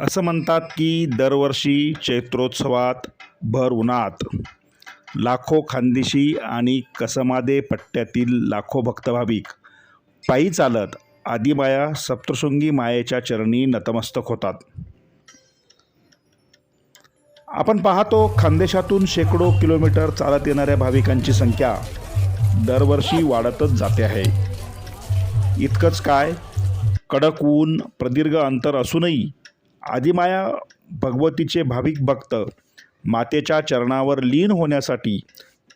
असं म्हणतात की दरवर्षी चैत्रोत्सवात भर उन्हात. लाखो खानदेशी आणि कसमादे पट्ट्यातील लाखो भक्तभाविक पायी चालत आदिमाया सप्तशृंगी मायेच्या चरणी नतमस्तक होतात. आपण पाहतो खानदेशातून शेकडो किलोमीटर चालत येणाऱ्या भाविकांची संख्या दरवर्षी वाढतच जाते आहे. इतकंच काय कडक ऊन प्रदीर्घ अंतर असूनही आदिमाया भगवतीचे भाविक भक्त मातेच्या चरणावर लीन होण्यासाठी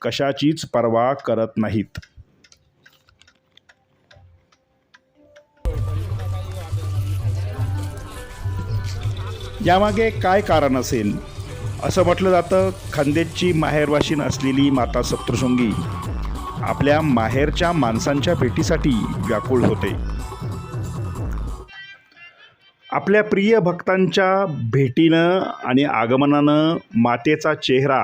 कशाचीच पर्वा करत नाहीत. यामागे काय कारण असेल? असं म्हटलं जातं खंदेची माहेरवाशीन असलेली माता सप्तशृंगी आपल्या माहेरच्या माणसांच्या भेटीसाठी व्याकुळ होते. आपल्या प्रिय भक्तांच्या भेटीनं आणि आगमनानं मातेचा चेहरा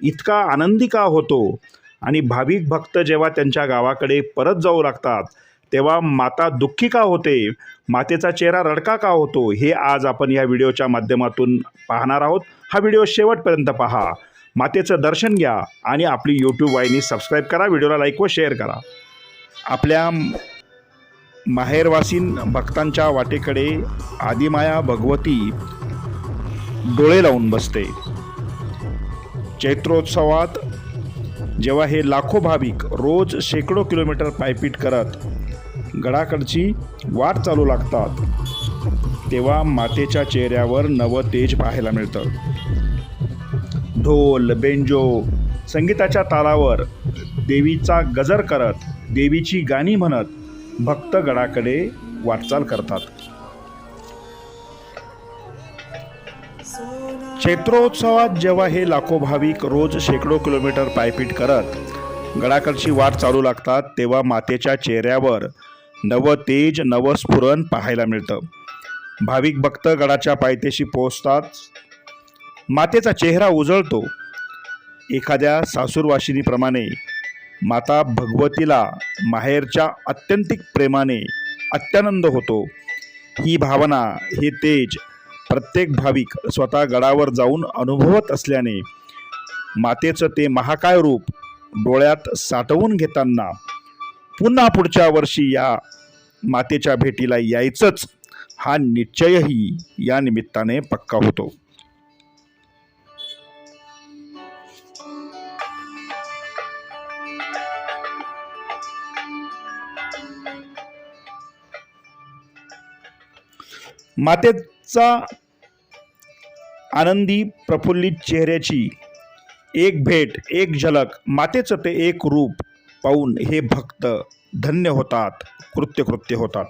इतका आनंदी का होतो? आणि भाविक भक्त जेव्हा त्यांच्या गावाकडे परत जाऊ लागतात तेव्हा माता दुःखी का होते? मातेचा चेहरा रडका का होतो? हे आज आपण या व्हिडिओच्या माध्यमातून पाहणार आहोत. हा व्हिडिओ शेवटपर्यंत पहा. मातेचं दर्शन घ्या आणि आपली यूट्यूब वाहिनी सबस्क्राईब करा व्हिडिओला लाईक व शेअर करा. आपल्या माहेरवासीन भक्तांच्या वाटेकडे आदिमाया भगवती डोळे लावून बसते. चैत्रोत्सवात जेव्हा हे लाखो भाविक रोज शेकडो किलोमीटर पायपीट करत गडाकडची वाट चालू लागतात तेव्हा मातेच्या चेहऱ्यावर नवं तेज पाहायला मिळतं. ढोल बेंजो संगीताच्या तालावर देवीचा गजर करत देवीची गाणी म्हणत भक्तगडाकडे वाटचाल करतात. क्षेत्रोत्सवात जेव्हा हे लाखो भाविक रोज शेकडो किलोमीटर पायपीट करत गडाकडची वाट चालू लागतात तेव्हा मातेच्या चेहऱ्यावर नवं तेज नवं स्फुरण पाहायला मिळतं. भाविक भक्त गडाच्या पायथ्याशी पोहोचतात. मातेचा चेहरा उजळतो. एखाद्या सासूरवाशिनीप्रमाणे माता भगवतीला माहेरच्या अत्यंतिक प्रेमाने अत्यानंद होतो. ही भावना हे तेज प्रत्येक भाविक स्वतः गडावर जाऊन अनुभवत असल्याने मातेचं ते महाकाय रूप डोळ्यात साठवून घेताना पुन्हा पुढच्या वर्षी या मातेच्या भेटीला यायचंच हा निश्चयही या निमित्ताने पक्का होतो. मातेचा आनंदी प्रफुल्लित चेहऱ्याची एक भेट एक झलक मातेचं ते एक रूप पाहून हे भक्त धन्य होतात कृत्यकृत्य होतात.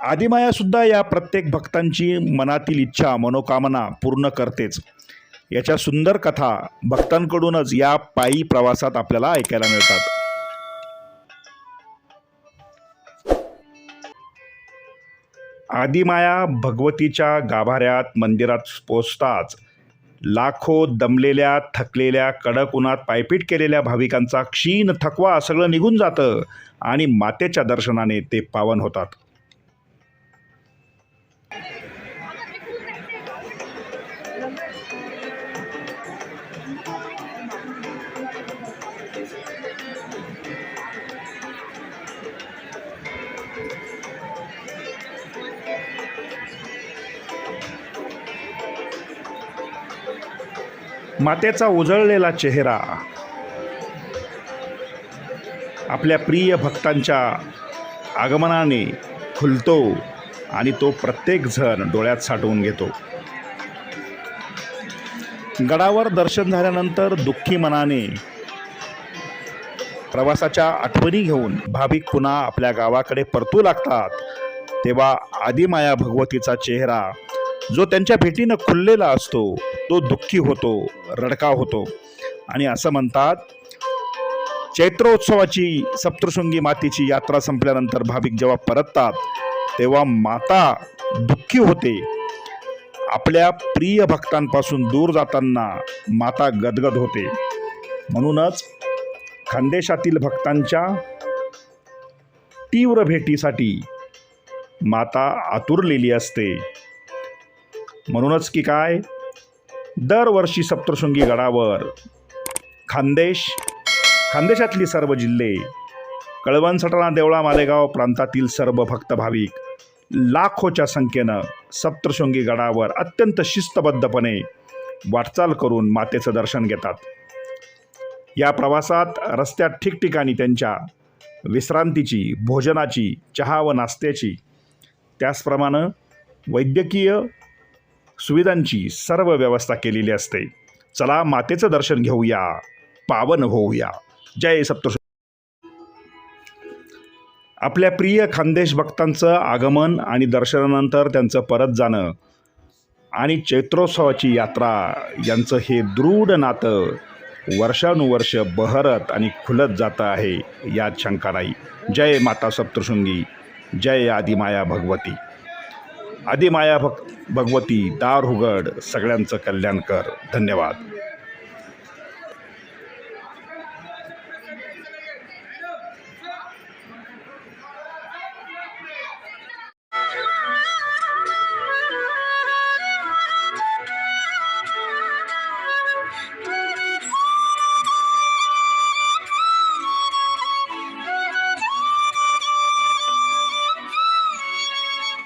आदिमायासुद्धा या प्रत्येक भक्तांची मनातील इच्छा मनोकामना पूर्ण करतेच. याच्या सुंदर कथा भक्तांकडूनच या पायी प्रवासात आपल्याला ऐकायला मिळतात. आदिमाया भगवतीच्या गाभाऱ्यात मंदिरात पोचताच लाखो दमलेल्या थकलेल्या कडक उन्हात पायपीट केलेल्या भाविकांचा क्षीण थकवा सगळं निघून जातं आणि मातेच्या दर्शनाने ते पावन होतात. मातेचा उजळलेला चेहरा. आपल्या प्रिय भक्तांच्या आगमनाने खुलतो आणि तो प्रत्येक जण डोळ्यात साठवून घेतो. गडावर दर्शन झाल्यानंतर दुःखी मनाने प्रवासाच्या आठवणी घेऊन भाविक पुन्हा आपल्या गावाकडे परतू लागतात. तेव्हा आदिमाया भगवतीचा चेहरा जो त्यांच्या भेटीनं खुललेला असतो तो दुःखी होतो रडका होतो. आणि असं म्हणतात चैत्रोत्सवाची सप्तशृंगी मातेची यात्रा संपल्यानंतर भाविक जेव्हा परततात तेव्हा माता दुःखी होते. आपल्या प्रिय भक्तांपासून दूर जाताना माता गदगद होते. म्हणूनच खानदेशातील भक्तांच्या तीव्र भेटीसाठी माता आतुरलेली असते. म्हणूनच की काय? दरवर्षी सप्तशृंगी गडावर. खानदेश खानदेशातली सर्व जिल्हे कळवण सटाणा देवळा मालेगाव प्रांतातील सर्व भक्त भाविक लाखोच्या संख्येनं सप्तशृंगी गडावर अत्यंत शिस्तबद्धपणे वाटचाल करून मातेचं दर्शन घेतात. या प्रवासात रस्त्यात ठिकठिकाणी त्यांच्या विश्रांतीची भोजनाची चहा व नाश्त्याची त्याचप्रमाणे वैद्यकीय सुविधांची सर्व व्यवस्था केलेली असते. चला मातेचं दर्शन घेऊया. पावन होऊया. जय सप्तशृंगी. आपल्या प्रिय खानदेश भक्तांचं आगमन आणि दर्शनानंतर त्यांचं परत जाणं आणि चैत्रोत्सवाची यात्रा यांचं हे दृढ नातं वर्षानुवर्ष बहरत आणि खुलत जातं आहे यात शंका नाही. जय माता सप्तशृंगी. जय आदिमाया भगवती. आदिमाया भक्त भगवती दार उघड सगळ्यांचं कल्याण कर. धन्यवाद.